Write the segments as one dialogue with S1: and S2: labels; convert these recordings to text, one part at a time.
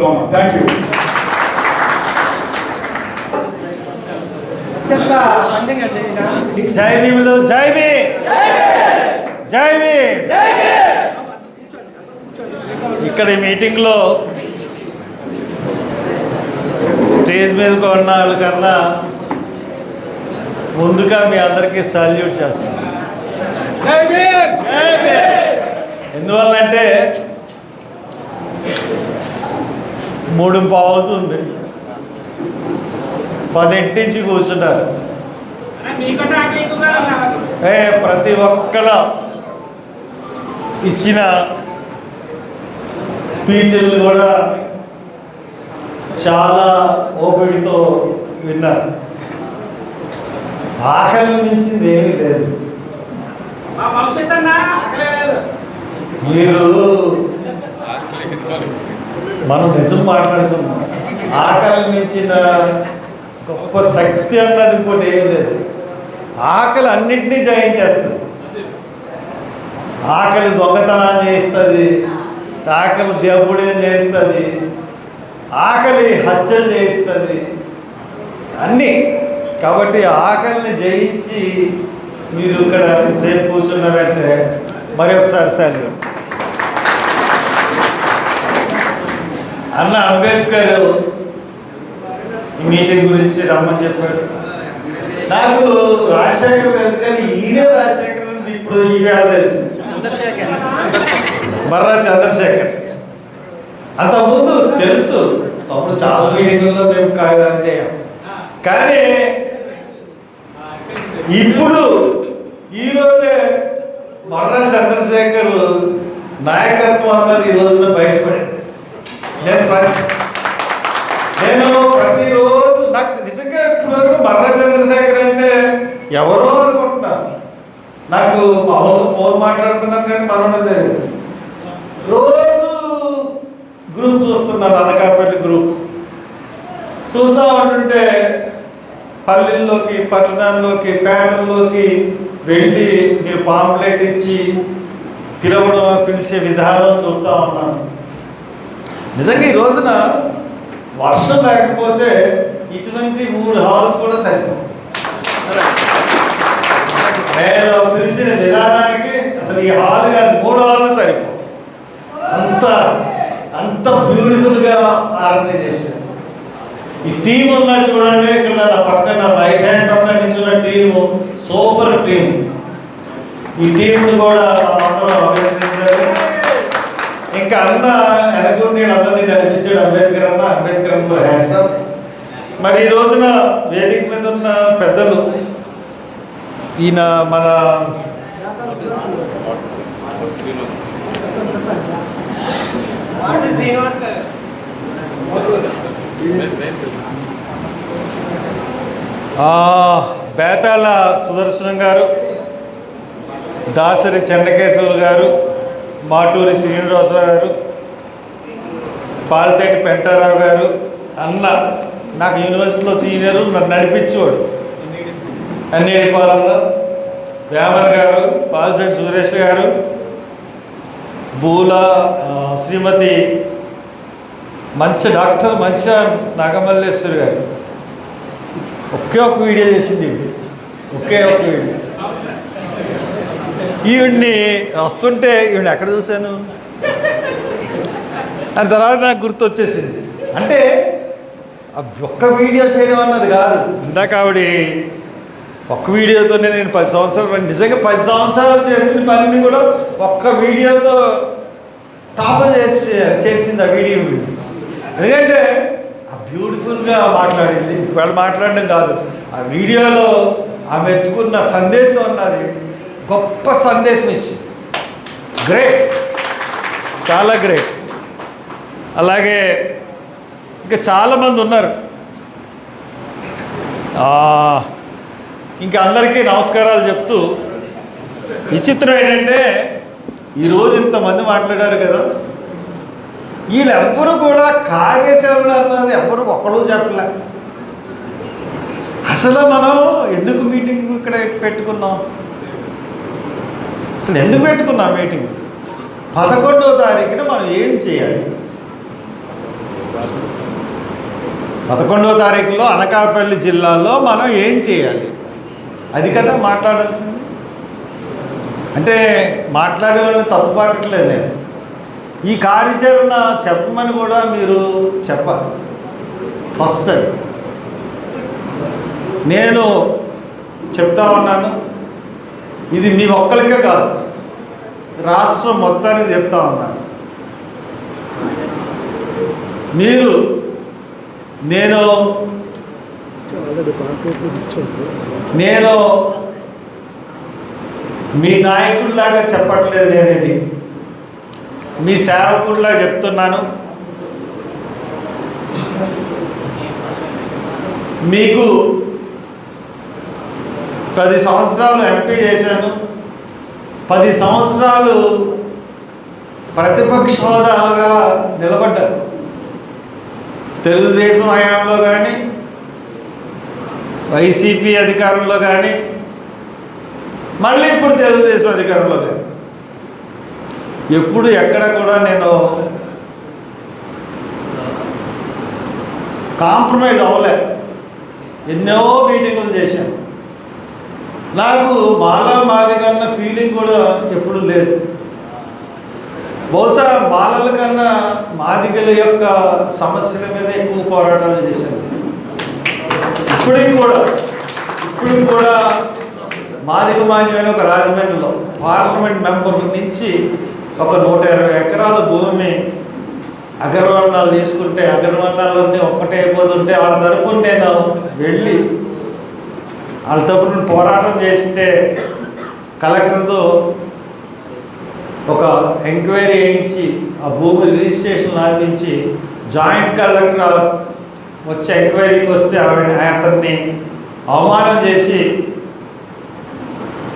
S1: సమర్పిస్తా ఉన్నాం thank you
S2: జై భీములు జై భీమ్. జై భీమ్. ఇక్కడ ఈ మీటింగ్లో స్టేజ్ మీద ఉన్న వాళ్ళకన్నా ముందుగా మీ అందరికీ సల్యూట్ చేస్తాను. ఎందువల్లంటే మూడు పావు అవుతుంది పదింటించి కూర్చున్నారు. ఏ ప్రతి ఒక్కళ్ళ ఇచ్చిన స్పీచ్లు కూడా చాలా ఓపికతో విన్నారు. ఆకలి మించింది ఏమీ లేదు. మీరు మనం నిజం మాట్లాడుకున్నాం ఆకలి మించిన గొప్ప శక్తి అన్నది ఇంకోటి ఏం లేదు. ఆకలి అన్నింటినీ జయించేస్తుంది. ఆకలి దొంగతనాన్ని చేస్తుంది ఆకలి దేవుడే చేస్తుంది ఆకలి హత్యలు చేయిస్తుంది అన్నీ. కాబట్టి ఆకలిని జయించి మీరు ఇక్కడ సేపు కూర్చున్నారంటే మరి ఒకసారి సార్ అన్న అంబేద్కర్ ఈ మీటింగ్ గురించి రమ్మని చెప్పాడు నాకు రాజశేఖర్ తెలుసు కానీ ఈయనే రాజశేఖర్ ఇప్పుడు ఈవేళ తెలుసు. మర్రా చంద్రశేఖర్. అంతకుముందు తెలుసు. తమ్ముడు చాలా మీటింగ్లలో మేము చేయం. కానీ ఇప్పుడు ఈరోజే మర్రా చంద్రశేఖర్ నాయకత్వం అన్నది ఈ రోజున బయటపడింది. నేను నేను ప్రతిరోజు నాకు నిజంగా ఇప్పుడు మర్ర చంద్రశేఖర్ అంటే ఎవరో అనుకుంటున్నాను నాకు మామూలుగా ఫోన్ మాట్లాడుతున్నాను కానీ మనోడు తెలియదు. రోజు గ్రూప్ చూస్తున్నాను అనకాపల్లి గ్రూప్. చూస్తా ఉంటుంటే పల్లెల్లోకి పట్టణాల్లోకి పేటల్లోకి వెళ్ళి మీరు పాంప్లెట్ ఇచ్చి తిరగడం పిలిచే విధానం చూస్తూ ఉన్నాను. నిజంగా ఈ రోజున వర్షం లేకపోతే ఇటువంటి మూడు హాల్స్ కూడా సరిపోవు. నేను పిలిచిన విధానానికి అసలు ఈ హాల్ కానీ మూడు హాల్ సరిపో అంత అంత బ్యూటిఫుల్గా ఆర్గనైజ్ చేశారు. ఈ టీం ఉందా చూడండి ఇక్కడ నా పక్కన రైట్ హ్యాండ్ పక్కన నిల్చున్న టీము సూపర్ టీం ఈ టీంని కూడా అందరూ అభినందించారు. ఇంకా అన్న ఎనకుండి అందరినీ నడిపించాడు అంబేద్కర్ అన్న. అంబేద్కర్ అన్న హ్యాండ్స్ అప్ మరి ఈ రోజున వేదిక మీద ఉన్న పెద్దలు ఈయన మన ఆ, బేతాళ సుదర్శనం గారు దాసరి చెన్నకేశ్వర్ గారు మాటూరి శ్రీనివాసరావు గారు పాలతేటి పెంటారావు గారు అన్న నాకు యూనివర్సిటీలో సీనియర్ నన్ను నడిపించేవాడు. అన్నేడి పాలనలో వేమన్ గారు పాల్సేటి సురేష్ గారు బూల శ్రీమతి మంచి డాక్టర్ మంచి నాగమల్లేశ్వరి గారు. ఒకే ఒక వీడియో చేసింది ఒకే ఒక వీడియో. ఈవిడ్ని వస్తుంటే ఈవిడ ఎక్కడ చూశాను? దాని తర్వాత నాకు గుర్తు వచ్చేసింది అంటే ఒక్క వీడియో చేయడం అన్నది కాదు. ఇందాక ఆవిడ ఒక్క వీడియోతోనే నేను పది సంవత్సరాలు నిజంగా పది సంవత్సరాలు చేసిన పనిని కూడా ఒక్క వీడియోతో టాప్ చేసి చేసింది ఆ వీడియో ఎందుకంటే ఆ బ్యూటిఫుల్గా మాట్లాడింది. వాళ్ళు మాట్లాడడం కాదు. ఆ వీడియోలో ఆమె ఎత్తుకున్న సందేశం అన్నది గొప్ప సందేశం ఇచ్చింది గ్రేట్ చాలా గ్రేట్ అలాగే ఇంకా చాలామంది ఉన్నారు. ఇంకా అందరికీ నమస్కారాలు చెప్తూ విచిత్రం ఏంటంటే ఈరోజు ఇంతమంది మాట్లాడారు కదా. వీళ్ళెవ్వరూ కూడా కార్యాచరణ అన్నది ఎవ్వరు ఒక్కడూ చెప్పలే. అసలు మనం ఎందుకు మీటింగ్ ఇక్కడ పెట్టుకున్నాం? అసలు ఎందుకు పెట్టుకున్నాం మీటింగ్? పదకొండో తారీఖున మనం ఏం చేయాలి? పదకొండవ తారీఖులో అనకాపల్లి జిల్లాలో మనం ఏం చేయాలి? అది కదా మాట్లాడాల్సింది. అంటే మాట్లాడే వాళ్ళని తప్పు పట్టట్లేదు నేను. ఈ కార్యాచరణ చెప్పమని కూడా మీరు చెప్పాలి. ఫస్ట్ నేను చెప్తా ఉన్నాను. ఇది మీ ఒక్కరికే కాదు. రాష్ట్రం మొత్తానికి చెప్తా ఉన్నాను మీరు నేను నేను మీ నాయకుడిలాగా చెప్పట్లేదు నేను మీ సేవకుడిలా చెప్తున్నాను. మీకు పది సంవత్సరాలు ఎంపీ చేశాను. పది సంవత్సరాలు ప్రతిపక్ష హోదాగా నిలబడ్డాను. తెలుగుదేశం హయాంలో కానీ వైసీపీ అధికారంలో కానీ మళ్ళీ ఇప్పుడు తెలుగుదేశం అధికారంలో కానీ ఎప్పుడు ఎక్కడ కూడా నేను కాంప్రమైజ్ అవ్వలే. ఎన్నో మీటింగులు చేశాను. నాకు మాలా మాదిగా ఫీలింగ్ కూడా ఎప్పుడు లేదు. బహుశా మాలల కన్నా మాదిగల యొక్క సమస్యల మీద ఎక్కువ పోరాటాలు చేశాను. ఇప్పటికి కూడా ఇప్పటికి కూడా మాదిగ మాన్యమైన ఒక రాజమండ్రిలో పార్లమెంట్ మెంబర్ నుంచి ఒక నూట ఇరవై ఎకరాల భూమి అగ్రవర్ణాలు తీసుకుంటే అగ్రవర్ణాలన్నీ ఒక్కటే అయిపోతుంటే వాళ్ళ తరపున నేను వెళ్ళి వాళ్ళ తరపున పోరాటం చేస్తే కలెక్టర్తో ఒక ఎంక్వైరీ చేయించి ఆ భూమి రిజిస్ట్రేషన్ లాభించి జాయింట్ కలెక్టర్ వచ్చే ఎంక్వైరీకి వస్తే ఆవిడ అతన్ని అవమానం చేసి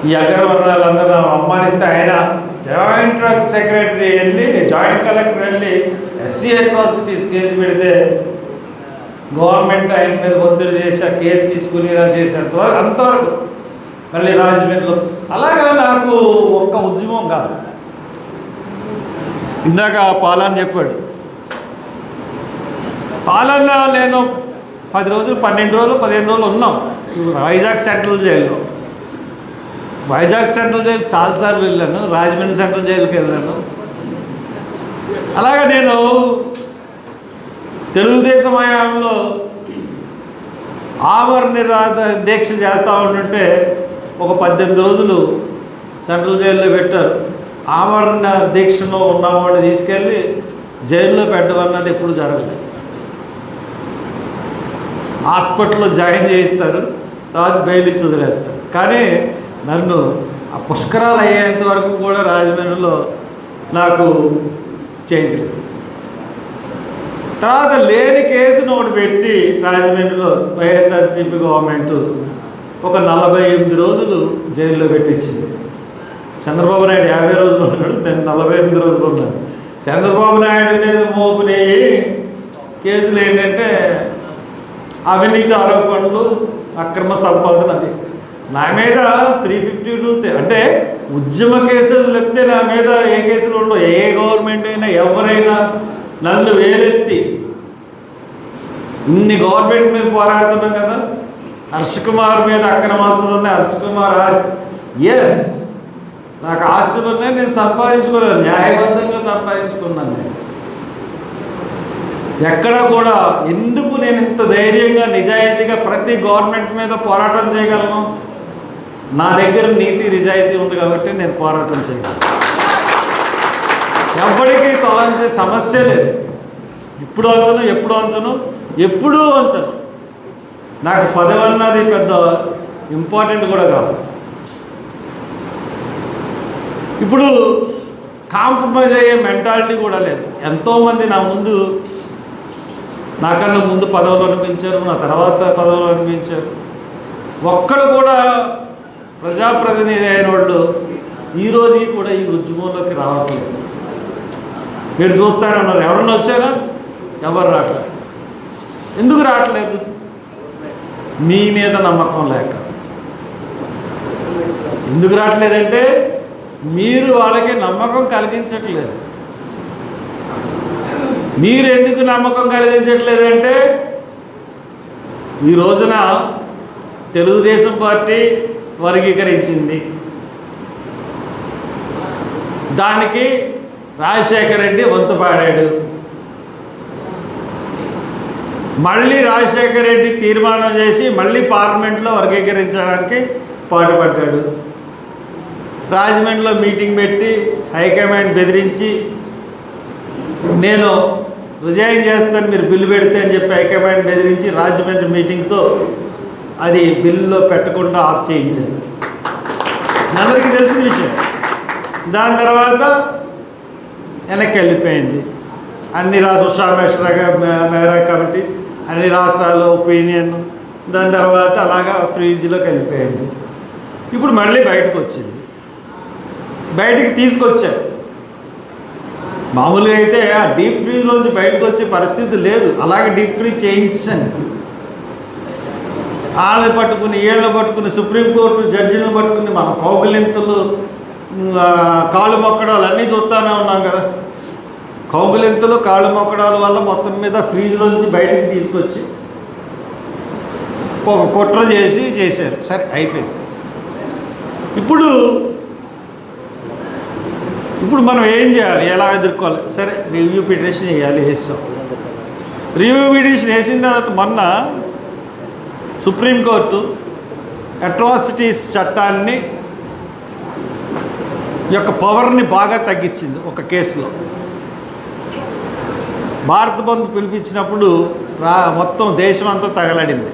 S2: ఈ అగ్రవర్ణాలందరూ అవమానిస్తే ఆయన జాయింట్ సెక్రటరీ వెళ్ళి జాయింట్ కలెక్టర్ వెళ్ళి ఎస్సీ అట్రాసిటీస్ కేసు పెడితే గవర్నమెంట్ ఆయన మీద ఒత్తిడి చేసి ఆ కేసు తీసుకుని ఇలా చేసేంత వరకు అంతవరకు మళ్ళీ రాజమండ్రిలో అలాగే నాకు ఒక్క ఉద్యమం కాదు. ఇందాక పాలన్ చెప్పాడు. పాలన్లో నేను పది రోజులు పన్నెండు రోజులు పదిహేను రోజులు ఉన్నాం. వైజాగ్ సెంట్రల్ జైల్లో. వైజాగ్ సెంట్రల్ జైలు చాలాసార్లు వెళ్ళాను. రాజమండ్రి సెంట్రల్ జైలుకి వెళ్ళాను. అలాగే నేను తెలుగుదేశం హయాంలో ఆమర నిరాధ దీక్ష చేస్తూ ఉంటుంటే ఒక పద్దెనిమిది రోజులు సెంట్రల్ జైల్లో పెట్టారు. ఆమరణ దీక్షలో ఉన్నవాడిని తీసుకెళ్ళి జైల్లో పెట్టమన్నది ఎప్పుడు జరగలేదు. హాస్పిటల్లో జాయిన్ చేయిస్తారు తర్వాత బెయిల్ ఇచ్చి వదిలేస్తారు. కానీ నన్ను ఆ పుష్కరాలు అయ్యేంత వరకు కూడా రాజమండ్రిలో నాకు చేయించలేదు. తర్వాత లేని కేసును ఒకటి పెట్టి రాజమండ్రిలో వైఎస్ఆర్సీపీ గవర్నమెంట్ ఒక నలభై ఎనిమిది రోజులు జైల్లో పెట్టించింది. చంద్రబాబు నాయుడు యాభై రోజులు ఉన్నాడు నేను నలభై ఎనిమిది రోజులు ఉన్నాను. చంద్రబాబు నాయుడు మీద మోపునవి కేసులు ఏంటంటే అవినీతి ఆరోపణలు అక్రమ సంపాదన అది. నా మీద త్రీ ఫిఫ్టీ టూ అంటే ఉద్యమ కేసులు లేకపోతే నా మీద ఏ కేసులు ఉండవు. ఏ గవర్నమెంట్ అయినా ఎవరైనా నన్ను వేలెత్తి ఇన్ని గవర్నమెంట్ మీద పోరాడుతున్నాం కదా? హర్ష కుమార్ మీద అక్రమ ఆస్తులు ఉన్నాయి. హర్ష కుమార్ ఆస్తి ఎస్ నాకు ఆస్తులు ఉన్నాయి నేను సంపాదించుకున్నాను. న్యాయబద్ధంగా సంపాదించుకున్నాను నేను. ఎక్కడ కూడా ఎందుకు నేను ఇంత ధైర్యంగా నిజాయితీగా ప్రతి గవర్నమెంట్ మీద పోరాటం చేయగలను? నా దగ్గర నీతి నిజాయితీ ఉంది కాబట్టి నేను పోరాటం చేయగలను. ఎవ్వడికి తొలగించే సమస్య లేదు. ఇప్పుడు అంచను ఎప్పుడు అంచను? ఎప్పుడూ వంచను. నాకు పదవి అన్నది పెద్ద ఇంపార్టెంట్ కూడా కాదు. ఇప్పుడు కాంప్రమైజ్ అయ్యే మెంటాలిటీ కూడా లేదు. ఎంతోమంది నా ముందు నాకన్నా ముందు పదవులు అనిపించారు నా తర్వాత పదవులు అనిపించారు ఒక్కడు కూడా ప్రజాప్రతినిధి అయిన వాళ్ళు ఈ రోజుకి కూడా ఈ ఉద్యమంలోకి రావట్లేదు. మీరు చూస్తారన్నారు. ఎవరన్నా వచ్చారా? ఎవరు రావట్లేదు? ఎందుకు రావట్లేదు? మీ మీద నమ్మకం లేక. ఎందుకు రావట్లేదంటే మీరు వాళ్ళకి నమ్మకం కలిగించట్లేదు. మీరు ఎందుకు నమ్మకం కలిగించట్లేదంటే ఈ రోజున తెలుగుదేశం పార్టీ వర్గీకరించింది. దానికి రాజశేఖర రెడ్డి వంతుపాడాడు మళ్ళీ రాజశేఖర రెడ్డి తీర్మానం చేసి మళ్ళీ పార్లమెంట్లో వర్గీకరించడానికి పాటుపడ్డాడు. రాజమండ్రిలో మీటింగ్ పెట్టి హైకమాండ్ బెదిరించి నేను రిజైన్ చేస్తాను మీరు బిల్లు పెడితే అని చెప్పి హైకమాండ్ బెదిరించి రాజమండ్రి మీటింగ్తో అది బిల్లులో పెట్టకుండా ఆఫ్ చేయించాను అందరికీ తెలిసిన విషయం. దాని తర్వాత వెనక్కి వెళ్ళిపోయింది. అన్ని రాష్ట్ర ఉషామేశ్వర మేరా కమిటీ అన్ని రాష్ట్రాల్లో ఒపీనియన్. దాని తర్వాత అలాగా ఫ్రీజ్లో కలిపోయింది ఇప్పుడు మళ్ళీ బయటకు వచ్చింది. బయటికి తీసుకొచ్చారు. మామూలుగా అయితే ఆ డీప్ ఫ్రీజ్లోంచి బయటకు వచ్చే పరిస్థితి లేదు. అలాగే డీప్ ఫ్రీజ్ చేయించండి. వాళ్ళని పట్టుకుని ఏళ్ళు పట్టుకుని సుప్రీంకోర్టు జడ్జిలను పట్టుకుని మన కౌగులింతలు కాలు మొక్కడాలు అన్నీ చూస్తూనే ఉన్నాం కదా. కౌగులింతలు కాళ్ళు మొక్కడాల వల్ల మొత్తం మీద ఫ్రీజ్లోంచి బయటికి తీసుకొచ్చి ఒక కుట్ర చేసి చేశారు. సరే అయిపోయింది. ఇప్పుడు ఇప్పుడు మనం ఏం చేయాలి? ఎలా ఎదుర్కోవాలి? సరే రివ్యూ పిటిషన్ వేయాలి వేస్తాం. రివ్యూ పిటిషన్ వేసిన తర్వాత మొన్న సుప్రీంకోర్టు అట్రాసిటీస్ చట్టాన్ని యొక్క పవర్ని బాగా తగ్గించింది ఒక కేసులో. భారత బంద్ పిలిపించినప్పుడు రా మొత్తం దేశం అంతా తగలడింది.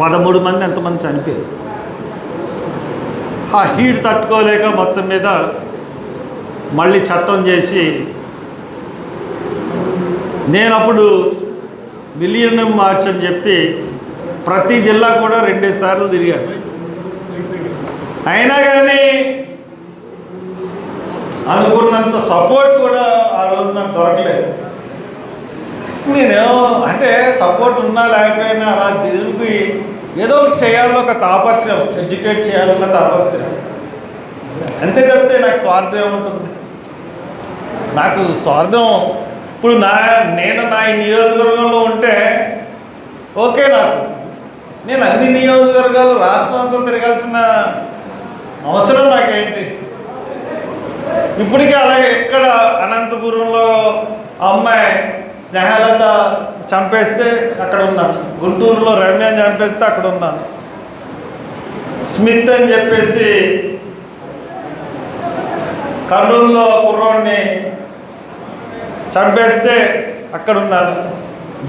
S2: పదమూడు మంది ఎంతమంది చనిపోయారు? ఆ హీట్ తట్టుకోలేక మొత్తం మీద మళ్ళీ చట్టం చేసి నేను అప్పుడు మిలియన్ మార్చ్ అని చెప్పి ప్రతి జిల్లా కూడా రెండేసార్లు తిరిగాను. అయినా కానీ అనుకున్నంత సపోర్ట్ కూడా ఆ రోజు నాకు దొరకలేదు. నేను అంటే సపోర్ట్ ఉన్నా లేకపోయినా అలా తిరిగి ఏదో ఒకటి చేయాలన్న ఒక తాపత్రయం ఎడ్యుకేట్ చేయాలన్న తాపత్రయం. అంతే తప్పితే నాకు స్వార్థం ఏముంటుంది? నాకు స్వార్థం ఇప్పుడు నా నేను నా ఈ నియోజకవర్గంలో ఉంటే ఓకే నాకు. నేను అన్ని నియోజకవర్గాలు రాష్ట్రం అంతా తిరగాల్సిన అవసరం నాకేంటి? ఇప్పటికీ అలాగే ఎక్కడ అనంతపురంలో అమ్మాయి స్నేహలత చంపేస్తే అక్కడ ఉన్నాను గుంటూరులో రమ్యని చంపేస్తే అక్కడ ఉన్నాను స్మిత్ అని చెప్పేసి కర్నూలులో కుర్రోడిని చంపేస్తే అక్కడ ఉన్నాను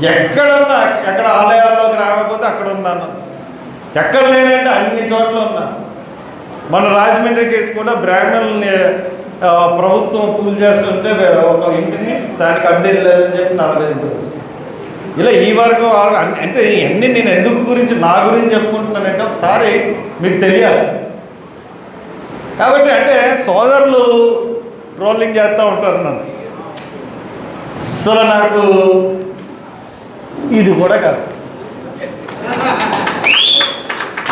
S2: ఎక్కడున్నా ఎక్కడ ఆలయాల్లోకి రాకపోతే అక్కడ ఉన్నాను ఎక్కడ లేనంటే అన్ని చోట్ల ఉన్నాను మన రాజమండ్రి కేసు కూడా బ్రాహ్మణుల్ని ప్రభుత్వం కూల్ చేస్తుంటే ఒక ఇంటిని దానికి అప్డేట్ లేదని చెప్పి నలభై ఐదు రోజులు. ఇలా ఈ వర్గం ఆ అన్ని- అంటే ఇవన్నీ నేను ఎందుకు గురించి నా గురించి చెప్పుకుంటున్నానంటే ఒకసారి మీకు తెలియాలి. కాబట్టి అంటే సోదరులు ట్రోలింగ్ చేస్తూ ఉంటారు నన్ను. అసలు నాకు ఇది కూడా కాదు.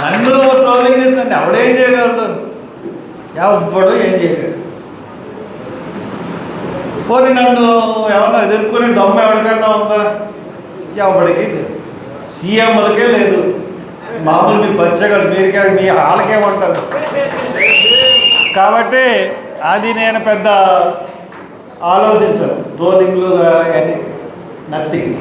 S2: నన్ను ట్రోలింగ్ చేసినట్టు ఎవడేం చేయగలడు ఎవడు ఏం చేయగలడు పోనీ నన్ను ఏమన్నా ఎదుర్కొనే దమ్ము ఎవరికన్నా ఉందా? ఎవరికి లేదు. సీఎంలకే లేదు. మామూలు మీరు బచ్చగాడు మీరుకే మీ వాళ్ళకేమంటారు కాబట్టి అది నేను పెద్ద ఆలోచించను. ట్రోలింగ్లు అని నథింగ్